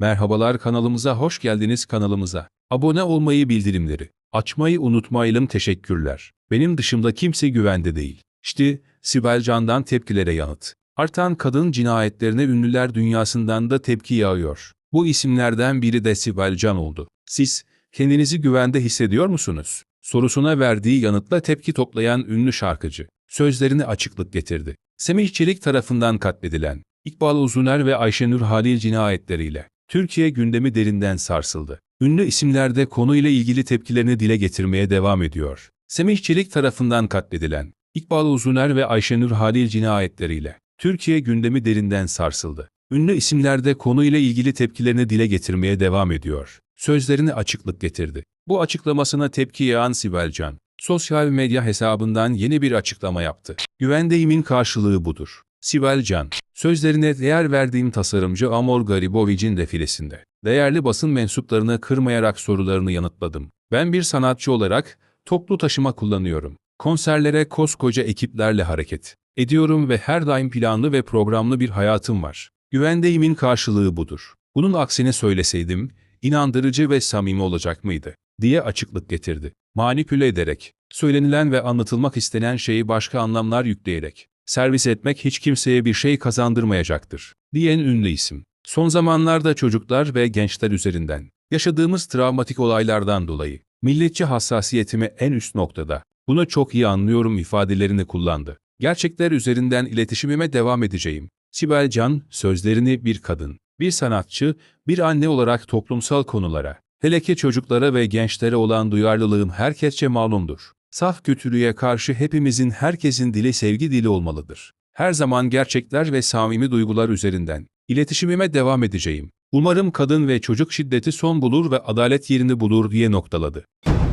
Merhabalar kanalımıza hoş geldiniz kanalımıza. Abone olmayı bildirimleri. Açmayı unutmayalım teşekkürler. Benim dışımda kimse güvende değil. İşte Sibel Can'dan tepkilere yanıt. Artan kadın cinayetlerine ünlüler dünyasından da tepki yağıyor. Bu isimlerden biri de Sibel Can oldu. Siz kendinizi güvende hissediyor musunuz? Sorusuna verdiği yanıtla tepki toplayan ünlü şarkıcı sözlerine açıklık getirdi. Semih Çelik tarafından katledilen İkbal Uzuner ve Ayşenur Halil cinayetleriyle Türkiye gündemi derinden sarsıldı. Ünlü isimler de konuyla ilgili tepkilerini dile getirmeye devam ediyor. Semih Çelik tarafından katledilen İkbal Uzuner ve Ayşenur Halil cinayetleriyle Türkiye gündemi derinden sarsıldı. Ünlü isimler de konuyla ilgili tepkilerini dile getirmeye devam ediyor. Sözlerine açıklık getirdi. Bu açıklamasına tepki yağan Sibel Can, sosyal medya hesabından yeni bir açıklama yaptı. Güvendeyimin karşılığı budur. Sibel Can, sözlerine değer verdiğim tasarımcı Amor Garibovic'in defilesinde. Değerli basın mensuplarını kırmayarak sorularını yanıtladım. Ben bir sanatçı olarak toplu taşıma kullanıyorum. Konserlere koskoca ekiplerle hareket ediyorum ve her daim planlı ve programlı bir hayatım var. Güvendeyimin karşılığı budur. Bunun aksine söyleseydim, inandırıcı ve samimi olacak mıydı? diye açıklık getirdi. Manipüle ederek, söylenilen ve anlatılmak istenen şeyi başka anlamlar yükleyerek, servis etmek hiç kimseye bir şey kazandırmayacaktır, diyen ünlü isim. Son zamanlarda çocuklar ve gençler üzerinden yaşadığımız travmatik olaylardan dolayı milletçi hassasiyetimi en üst noktada. Bunu çok iyi anlıyorum ifadelerini kullandı. Gerçekler üzerinden iletişimime devam edeceğim. Sibel Can, sözlerini bir kadın, bir sanatçı, bir anne olarak toplumsal konulara, hele ki çocuklara ve gençlere olan duyarlılığım herkesçe malumdur. Saf kötülüğe karşı hepimizin herkesin dili sevgi dili olmalıdır. Her zaman gerçekler ve samimi duygular üzerinden iletişimime devam edeceğim. Umarım kadın ve çocuk şiddeti son bulur ve adalet yerini bulur diye noktaladı.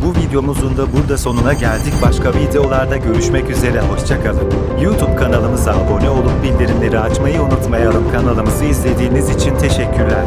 Bu videomuzun da burada sonuna geldik. Başka videolarda görüşmek üzere. Hoşçakalın. YouTube kanalımıza abone olup bildirimleri açmayı unutmayalım. Kanalımızı izlediğiniz için teşekkürler.